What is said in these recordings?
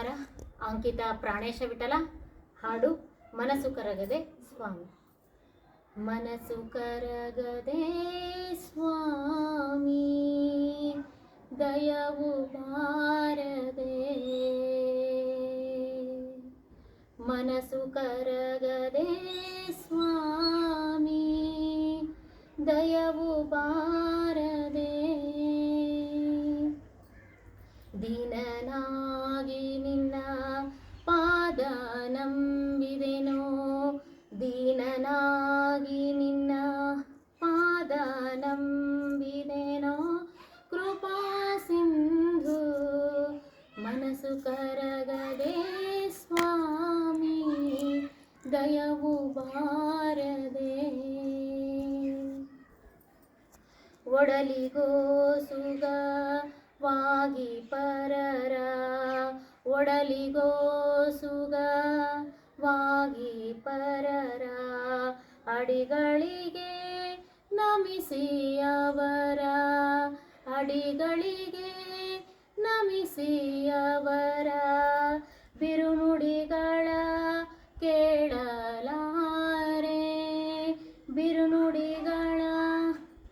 ನಮಸ್ಕಾರ. ಅಂಕಿತ ಪ್ರಾಣೇಶ ವಿಠಲ, ಹಾಡು ಮನಸ್ಸು ಕರಗದೆ ಸ್ವಾಮಿ. ಮನಸ್ಸು ಕರಗದೆ ಸ್ವಾಮಿ, ದಯವು ಬಾರದೆ. ಮನಸ್ಸು ಕರಗದೆ ಸ್ವಾಮಿ, ದಯವು ಬಾರದೆ ದೀನನಾಗಿ ನಿನ್ನ ಪಾದ ನಂಬಿದೆನೋ? ದೀನನಾಗಿ ನಿನ್ನ ಪಾದ ನಂಬಿದೆನೋ? ಕೃಪಾ ಸಿಂಧು, ಮನಸ್ಸು ಕರಗದೆ ಸ್ವಾಮಿ, ದಯವು ಬಾರದೆ. ಒಡಲಿಗೋ ಸುಗವಾಗಿ ಪರರ ಒಡಲಿಗೋ ಸುಗವಾಗಿ ಪರರ ಅಡಿಗಳಿಗೆ ನಮಿಸಿ ಅವರ, ಅಡಿಗಳಿಗೆ ನಮಿಸಿ ಅವರ. ಬಿರುನುಡಿಗಳ ಕೇಳಲಾರೆ ಬಿರುನುಡಿಗಳ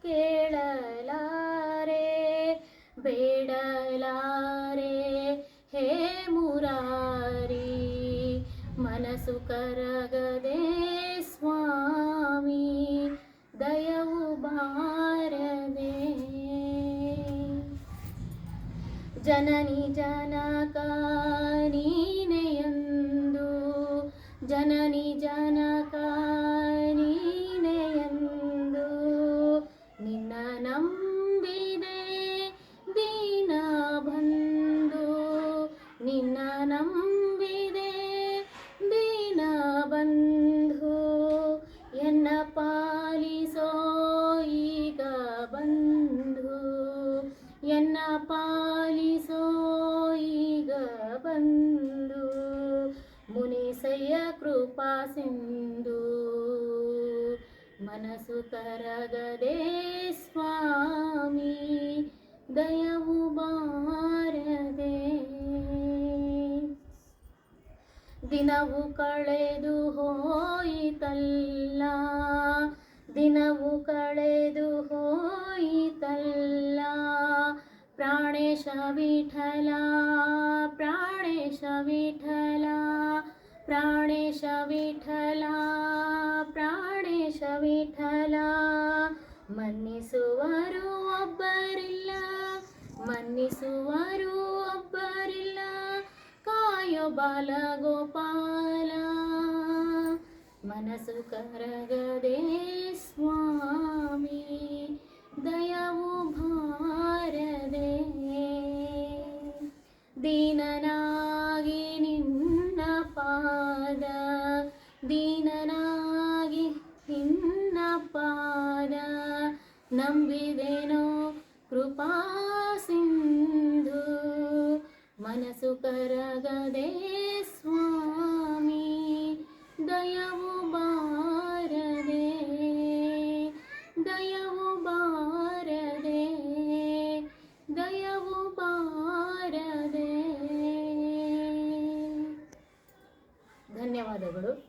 ಕೇಳಲಾರೆ. ಬೇಡಲಾರೆ ಕರಗದೆ ಸ್ವಾಮಿ ದಯವು ಬಾರದೆ. ಜನನಿ ಜನಕ ನೀನೆಯಂದು ಜನನಿ ಕೃಪಾ ಸಿಂಧು ಮನಸ್ಸು ಕರಗದೆ ಸ್ವಾಮಿ, ದಯವು ಬಾರದೆ. ದಿನವು ಕಳೆದು ಹೋಯಿತಲ್ಲ, ದಿನವು ಕಳೆದು ಹೋಯಿತಲ್ಲ. ಪ್ರಾಣೇಶ ವಿಠಲ ಪ್ರಾಣೇಶ ವಿಠಲ. ಪ್ರಾಣೇಶ ವಿಠಲ ಪ್ರಾಣೇಶ ವಿಠಲ. ಮನ್ನಿಸುವರು ಒಬ್ಬರಿಲ್ಲ ಮನ್ನಿಸುವರು ಒಬ್ಬರಿಲ್ಲ. ಕಾಯೋ ಬಾಲ ಗೋಪಾಲ, ಮನಸ್ಸು ಕರಗದೆ ಸ್ವಾಮಿ, ದಯವು ಭಾರದೆ. ದೀನನಾಗಿ ದೀನನಾಗಿ ನಿನ್ನ ಪಾದ ನಂಬಿದೆನೋ ಕೃಪಾ ಸಿಂಧು. ಮನಸ್ಸು ಕರಗದೆ ಸ್ವಾಮಿ, ದಯವು ಬಾರದೆ ದಯವು ಬಾರದೆ ದಯವು ಬಾರದೆ. ಧನ್ಯವಾದಗಳು.